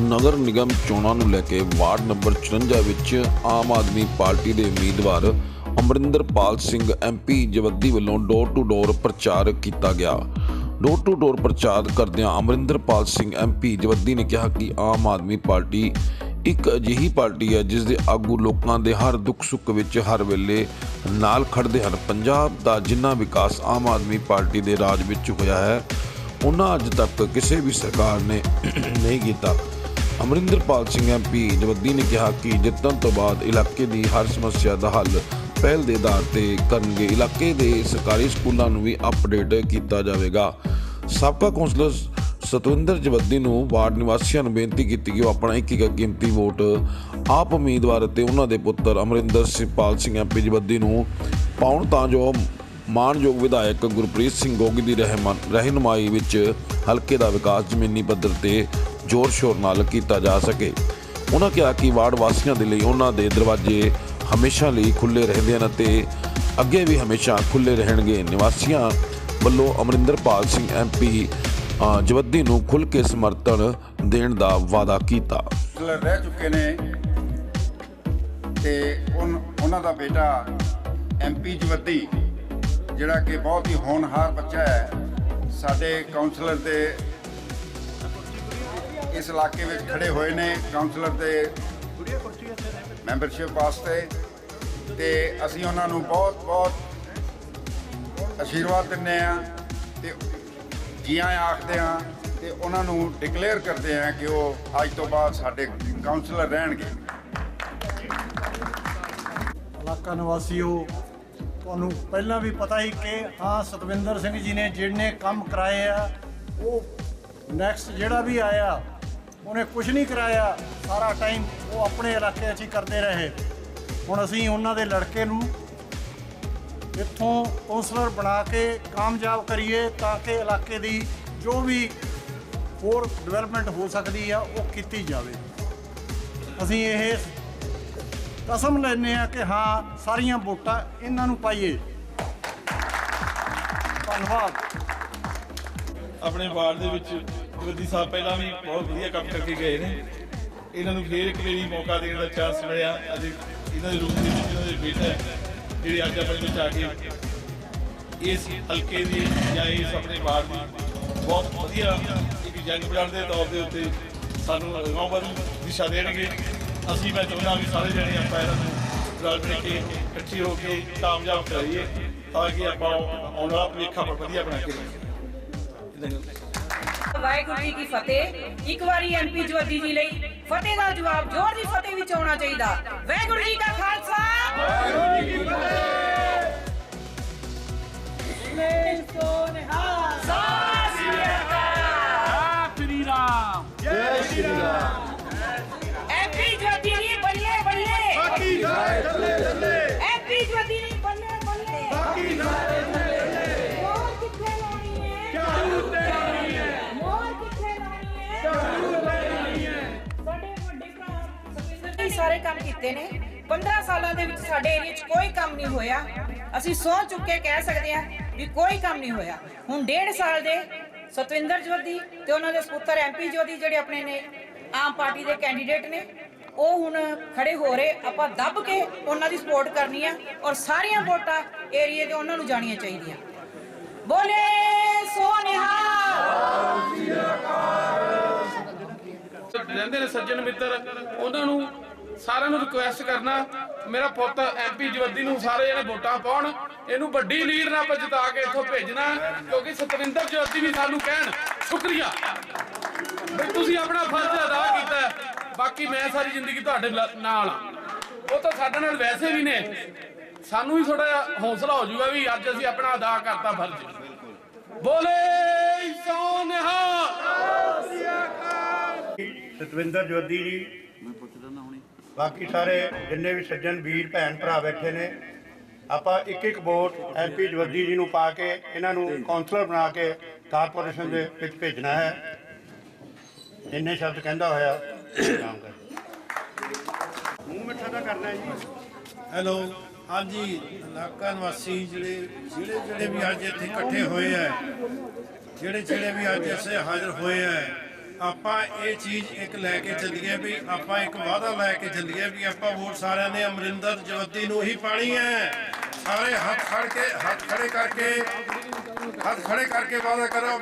ਨਗਰ ਨਿਗਮ ਚੋਣਾਂ ਨੂੰ ਲੈ ਕੇ ਵਾਰਡ ਨੰਬਰ 54 ਵਿੱਚ ਆਮ ਆਦਮੀ ਪਾਰਟੀ ਦੇ ਉਮੀਦਵਾਰ ਅਮਰਿੰਦਰਪਾਲ ਸਿੰਘ ਐਮਪੀ ਜਵੱਦੀ ਵੱਲੋਂ ਡੋਰ ਟੂ ਡੋਰ ਪ੍ਰਚਾਰ ਕੀਤਾ ਗਿਆ। ਡੋਰ ਟੂ ਡੋਰ ਪ੍ਰਚਾਰ ਕਰਦਿਆਂ ਅਮਰਿੰਦਰਪਾਲ ਸਿੰਘ ਐਮਪੀ ਜਵੱਦੀ ਨੇ ਕਿਹਾ ਕਿ ਆਮ ਆਦਮੀ ਪਾਰਟੀ ਇੱਕ ਅਜਿਹੀ ਪਾਰਟੀ ਹੈ ਜਿਸ ਦੇ ਆਗੂ ਲੋਕਾਂ ਦੇ ਹਰ ਦੁੱਖ ਸੁੱਖ ਵਿੱਚ ਹਰ ਵੇਲੇ ਨਾਲ ਖੜਦੇ ਹਨ। ਪੰਜਾਬ ਦਾ ਜਿੰਨਾ ਵਿਕਾਸ ਆਮ ਆਦਮੀ ਪਾਰਟੀ ਦੇ ਰਾਜ ਵਿੱਚ ਹੋਇਆ ਹੈ ਉਹਨਾਂ ਅੱਜ ਤੱਕ ਕਿਸੇ ਵੀ ਸਰਕਾਰ ਨੇ ਨਹੀਂ ਕੀਤਾ। ਅਮਰਿੰਦਰਪਾਲ ਸਿੰਘ ਐਮਪੀ ਜਵੱਦੀ ਨੇ ਕਿਹਾ ਕਿ ਜਿੱਤਣ ਤੋਂ ਬਾਅਦ ਇਲਾਕੇ ਦੀ ਹਰ ਸਮੱਸਿਆ ਦਾ ਹੱਲ ਪਹਿਲ ਦੇ ਆਧਾਰ ਤੇ ਕਰਨਗੇ। ਇਲਾਕੇ ਦੇ ਸਰਕਾਰੀ ਸਕੂਲਾਂ ਨੂੰ ਵੀ ਅਪਡੇਟ ਕੀਤਾ ਜਾਵੇਗਾ। ਸਾਬਕਾ ਕੌਂਸਲਰ ਸਤਵਿੰਦਰ ਜਵੱਦੀ ਨੂੰ ਵਾਰਡ ਨਿਵਾਸੀਆਂ ਨੂੰ ਬੇਨਤੀ ਕੀਤੀ ਕਿ ਉਹ ਆਪਣਾ ਇੱਕ ਇੱਕ ਕੀਮਤੀ ਵੋਟ ਆਪ ਉਮੀਦਵਾਰ ਅਤੇ ਉਹਨਾਂ ਦੇ ਪੁੱਤਰ ਅਮਰਿੰਦਰ ਸਿੰਘਪਾਲ ਸਿੰਘ ਐਮਪੀ ਜਵੱਦੀ ਨੂੰ ਪਾਉਣ ਤਾਂ ਜੋ ਮਾਨਯੋਗ ਵਿਧਾਇਕ ਗੁਰਪ੍ਰੀਤ ਸਿੰਘ ਗੋਗੀ ਦੀ ਰਹਿਮਨ ਰਹਿਨੁਮਾਈ ਵਿੱਚ ਹਲਕੇ ਦਾ ਵਿਕਾਸ ਜ਼ਮੀਨੀ ਪੱਧਰ ਤੇ ਜ਼ੋਰ ਸ਼ੋਰ ਨਾਲ ਕੀਤਾ ਜਾ ਸਕੇ। ਉਹਨਾਂ ਕਿਹਾ ਕਿ ਵਾਰਡ ਵਾਸੀਆਂ ਦੇ ਲਈ ਉਹਨਾਂ ਦੇ ਦਰਵਾਜ਼ੇ ਹਮੇਸ਼ਾ ਲਈ ਖੁੱਲੇ ਰਹਿੰਦੇ ਹਨ ਅਤੇ ਅੱਗੇ ਵੀ ਹਮੇਸ਼ਾ ਖੁੱਲੇ ਰਹਿਣਗੇ। ਨਿਵਾਸੀਆਂ ਵੱਲੋਂ ਅਮਰਿੰਦਰਪਾਲ ਸਿੰਘ ਐਮਪੀ ਜਵੱਦੀ ਨੂੰ ਖੁੱਲ੍ਹ ਕੇ ਸਮਰਥਨ ਦੇਣ ਦਾ ਵਾਅਦਾ ਕੀਤਾ। ਰਹਿ ਚੁੱਕੇ ਨੇ ਤੇ ਉਹਨਾਂ ਦਾ ਬੇਟਾ ਐਮਪੀ ਜਵੱਦੀ, ਜਿਹੜਾ ਕਿ ਬਹੁਤ ਹੀ ਹੋਣਹਾਰ ਬੱਚਾ ਹੈ। ਸਾਡੇ ਕਾਉਂਸਲਰ ਦੇ ਇਸ ਇਲਾਕੇ ਵਿੱਚ ਖੜੇ ਹੋਏ ਨੇ ਕਾਉਂਸਲਰ ਦੇ ਮੈਂਬਰਸ਼ਿਪ ਵਾਸਤੇ ਤੇ ਅਸੀਂ ਉਹਨਾਂ ਨੂੰ ਬਹੁਤ ਬਹੁਤ ਅਸ਼ੀਰਵਾਦ ਦਿੰਦੇ ਆ ਤੇ ਜੀਆਂ ਆਖਦੇ ਆ ਤੇ ਉਹਨਾਂ ਨੂੰ ਡਿਕਲੇਅਰ ਕਰਦੇ ਆ ਕਿ ਉਹ ਅੱਜ ਤੋਂ ਬਾਅਦ ਸਾਡੇ ਕਾਉਂਸਲਰ ਰਹਿਣਗੇ। ਇਲਾਕਾ ਨਿਵਾਸੀਓ, ਤੁਹਾਨੂੰ ਪਹਿਲਾਂ ਵੀ ਪਤਾ ਹੀ ਕਿ ਹਾਂ, ਸਤਵਿੰਦਰ ਸਿੰਘ ਜੀ ਨੇ ਜਿਹੜੇ ਕੰਮ ਕਰਾਏ ਆ, ਉਹ ਨੈਕਸਟ ਜਿਹੜਾ ਵੀ ਆਇਆ ਉਹਨੇ ਕੁਝ ਨਹੀਂ ਕਰਾਇਆ। ਸਾਰਾ ਟਾਈਮ ਉਹ ਆਪਣੇ ਇਲਾਕੇ 'ਚ ਹੀ ਕਰਦੇ ਰਹੇ। ਹੁਣ ਅਸੀਂ ਉਹਨਾਂ ਦੇ ਲੜਕੇ ਨੂੰ ਇੱਥੋਂ ਕੌਂਸਲਰ ਬਣਾ ਕੇ ਕਾਮਯਾਬ ਕਰੀਏ ਤਾਂ ਕਿ ਇਲਾਕੇ ਦੀ ਜੋ ਵੀ ਹੋਰ ਡਿਵੈਲਪਮੈਂਟ ਹੋ ਸਕਦੀ ਆ, ਉਹ ਕੀਤੀ ਜਾਵੇ। ਅਸੀਂ ਇਹ ਕਸਮ ਲੈਂਦੇ ਆ ਕਿ ਹਾਂ, ਸਾਰੀਆਂ ਵੋਟਾਂ ਇਹਨਾਂ ਨੂੰ ਪਾਈਏ। ਧੰਨਵਾਦ। ਆਪਣੇ ਵਾਰਡ ਦੇ ਵਿੱਚ ਜਗਦੀ ਸਾਹਿਬ ਪਹਿਲਾਂ ਵੀ ਬਹੁਤ ਵਧੀਆ ਕੰਮ ਕਰਕੇ ਗਏ ਨੇ। ਇਹਨਾਂ ਨੂੰ ਫੇਰ ਇੱਕ ਵਾਰੀ ਮੌਕਾ ਦੇਣ ਦਾ ਚਾਂਸ ਮਿਲਿਆ। ਅੱਜ ਇਹਨਾਂ ਦੇ ਰੂਪ ਦੇ ਵਿੱਚ ਇਹਨਾਂ ਦੇ ਬੇਟਾ ਜਿਹੜੇ ਅੱਜ ਆਪਣੇ ਵਿੱਚ ਆ ਕੇ ਇਸ ਹਲਕੇ ਦੀ ਜਾਂ ਇਸ ਆਪਣੇ ਵਾਰਡ ਦੀ ਬਹੁਤ ਵਧੀਆ ਇੱਕ ਜੰਗ ਬਲੱਡ ਦੇ ਤੌਰ ਦੇ ਉੱਤੇ ਸਾਨੂੰ ਅਗਾਂਹ ਦਿਸ਼ਾ ਦੇਣਗੇ। ਅਸੀਂ ਮੈਂ ਚਾਹੁੰਦਾ ਵੀ ਸਾਰੇ ਜਣੇ ਆਪਾਂ ਇਹਨਾਂ ਨੂੰ ਰਲ ਮਿਲ ਕੇ ਇਕੱਠੇ ਹੋ ਕੇ ਕਾਮਯਾਬ ਕਰਾਈਏ ਤਾਂ ਕਿ ਆਪਾਂ ਆਉਣ ਵਾਲਾ ਭਵਿੱਖ ਆਪਾਂ ਵਧੀਆ ਬਣਾ ਕੇ ਰੱਖੀਏ। ਵਾਹਿਗੁਰੂ ਜੀ ਕੀ ਫਤਿਹ। ਇੱਕ ਵਾਰੀ ਐਮਪੀ ਜਵੱਦੀ ਜੀ ਲਈ ਫਤਿਹ ਦਾ ਜਵਾਬ ਜ਼ੋਰ ਦੀ ਫਤਿਹ ਵਿੱਚ ਆਉਣਾ ਚਾਹੀਦਾ। ਵਾਹਿਗੁਰੂ ਜੀ ਕਾ ਖਾਲਸਾ। ਵਾਹਿਗੁਰੂ ਜੀ ਕੀ ਫਤਿਹ। ਮੈਂ ਸੋਨਿਹਾ। ਐਮਪੀ ਜਵੱਦੀ ਜੀ ਬੱਲੇ ਬੱਲੇ। ਬਾਕੀ ਸਾਰੇ ਚੱਲੇ ਚੱਲੇ ਸਾਰੇ ਕੰਮ ਕੀਤੇ ਨੇ। 15 ਸਾਲਾਂ ਦੇ ਵਿੱਚ ਸਾਡੇ ਏਰੀਆ 'ਚ ਕੋਈ ਕੰਮ ਨਹੀਂ ਹੋਇਆ। ਅਸੀਂ ਸੌ ਚੁੱਕੇ ਕਹਿ ਸਕਦੇ ਹਾਂ ਵੀ ਕੋਈ ਕੰਮ ਨਹੀਂ ਹੋਇਆ। ਹੁਣ ਡੇਢ ਸਾਲ ਦੇ ਸਤਵਿੰਦਰ ਜੋਦੀ ਤੇ ਉਹਨਾਂ ਦੇ ਸਪੁੱਤਰ ਐਮਪੀ ਜੋਦੀ ਜਿਹੜੇ ਆਪਣੇ ਨੇ, ਆਮ ਪਾਰਟੀ ਦੇ ਕੈਂਡੀਡੇਟ ਨੇ, ਉਹ ਹੁਣ ਖੜੇ ਹੋ ਰਹੇ। ਆਪਾਂ ਦੱਬ ਕੇ ਉਹਨਾਂ ਦੀ ਸਪੋਰਟ ਕਰਨੀ ਆ ਔਰ ਸਾਰੀਆਂ ਵੋਟਾਂ ਏਰੀਏ ਦੇ ਉਹਨਾਂ ਨੂੰ ਜਾਣੀਆਂ ਚਾਹੀਦੀਆਂ। ਬੋਲੇ ਸੋਨਿਹਾ! ਰਹਿੰਦੇ ਨੇ ਸੱਜਣ ਮਿੱਤਰ। ਉਹਨਾਂ ਨੂੰ ਸਾਰਿਆਂ ਨੂੰ ਰਿਕੁਐਸਟ ਕਰਨਾ ਮੇਰਾ ਪੁੱਤ ਐਮਪੀ ਜਵੱਦੀ ਨੂੰ ਸਾਰੇ ਜਣੇ ਵੋਟਾਂ ਪਾਉਣ ਇਹਨੂੰ ਵੱਡੀ ਲੀਡ ਨਾਲ ਆਪਾਂ ਜਿਤਾ ਕੇ ਇੱਥੋਂ ਭੇਜਣਾ ਕਿਉਂਕਿ ਸਤਵਿੰਦਰ ਜਵੱਦੀ ਵੀ ਸਾਨੂੰ ਕਹਿਣ ਸ਼ੁਕਰੀਆ। ਵੀ ਤੁਸੀਂ ਆਪਣਾ ਫਰਜ਼ ਅਦਾ ਕੀਤਾ ਹੈ। ਬਾਕੀ ਮੈਂ ਸਾਰੀ ਜ਼ਿੰਦਗੀ ਤੁਹਾਡੇ ਨਾਲ। ਉਹ ਤਾਂ ਸਾਡੇ ਨਾਲ ਵੈਸੇ ਵੀ ਨੇ। ਸਾਨੂੰ ਵੀ ਥੋੜਾ ਹੌਸਲਾ ਹੋ ਜਾਊਗਾ ਵੀ ਅੱਜ ਅਸੀਂ ਆਪਣਾ ਅਦਾ ਕਰਤਾ ਫਰਜ਼। ਬੋਲੇ ਸੋਨਿਹਾ ਸਤਵਿੰਦਰ ਜੋਦੀ ਜੀ। ਬਾਕੀ ਸਾਰੇ ਜਿੰਨੇ ਵੀ ਸੱਜਣ ਵੀਰ ਭੈਣ ਭਰਾ ਬੈਠੇ ਨੇ ਆਪਾਂ ਇੱਕ ਇੱਕ ਵੋਟ ਐਮਪੀ ਜਵੱਦੀ ਜੀ ਨੂੰ ਪਾ ਕੇ ਇਹਨਾਂ ਨੂੰ ਕਾਉਂਸਲਰ ਬਣਾ ਕੇ ਕਾਰਪੋਰੇਸ਼ਨ ਦੇ ਵਿੱਚ ਭੇਜਣਾ ਹੈ। ਇੰਨੇ ਸ਼ਬਦ ਕਹਿੰਦਾ ਹੋਇਆ ਕੰਮ ਕਰ ਮੂੰਹ ਮਿੱਠਾ ਤਾਂ ਕਰਨਾ ਜੀ। ਹੈਲੋ ਹਾਂਜੀ ਇਲਾਕਾ ਨਿਵਾਸੀ ਜਿਹੜੇ ਜਿਹੜੇ ਜਿਹੜੇ ਵੀ ਅੱਜ ਇੱਥੇ ਇਕੱਠੇ ਹੋਏ ਆ ਜਿਹੜੇ ਜਿਹੜੇ ਵੀ ਅੱਜ ਇੱਥੇ ਹਾਜ਼ਰ ਹੋਏ ਆ ਆਪਾਂ ਇਹ ਚੀਜ਼ ਇੱਕ ਲੈ ਕੇ ਚੱਲੀਏ ਵੀ ਆਪਾਂ ਇੱਕ ਵਾਅਦਾ ਲੈ ਕੇ ਚੱਲੀਏ ਵੀ ਆਪਾਂ ਵੋਟ ਸਾਰਿਆਂ ਨੇ ਅਮਰਿੰਦਰ ਜਵੱਦੀ ਨੂੰ ਹੀ ਪਾਣੀ ਹੈ। ਸਾਰੇ ਹੱਥ ਖੜ ਕੇ, ਹੱਥ ਖੜੇ ਕਰਕੇ, ਹੱਥ ਖੜੇ ਕਰਕੇ ਵਾਅਦਾ ਕਰੋ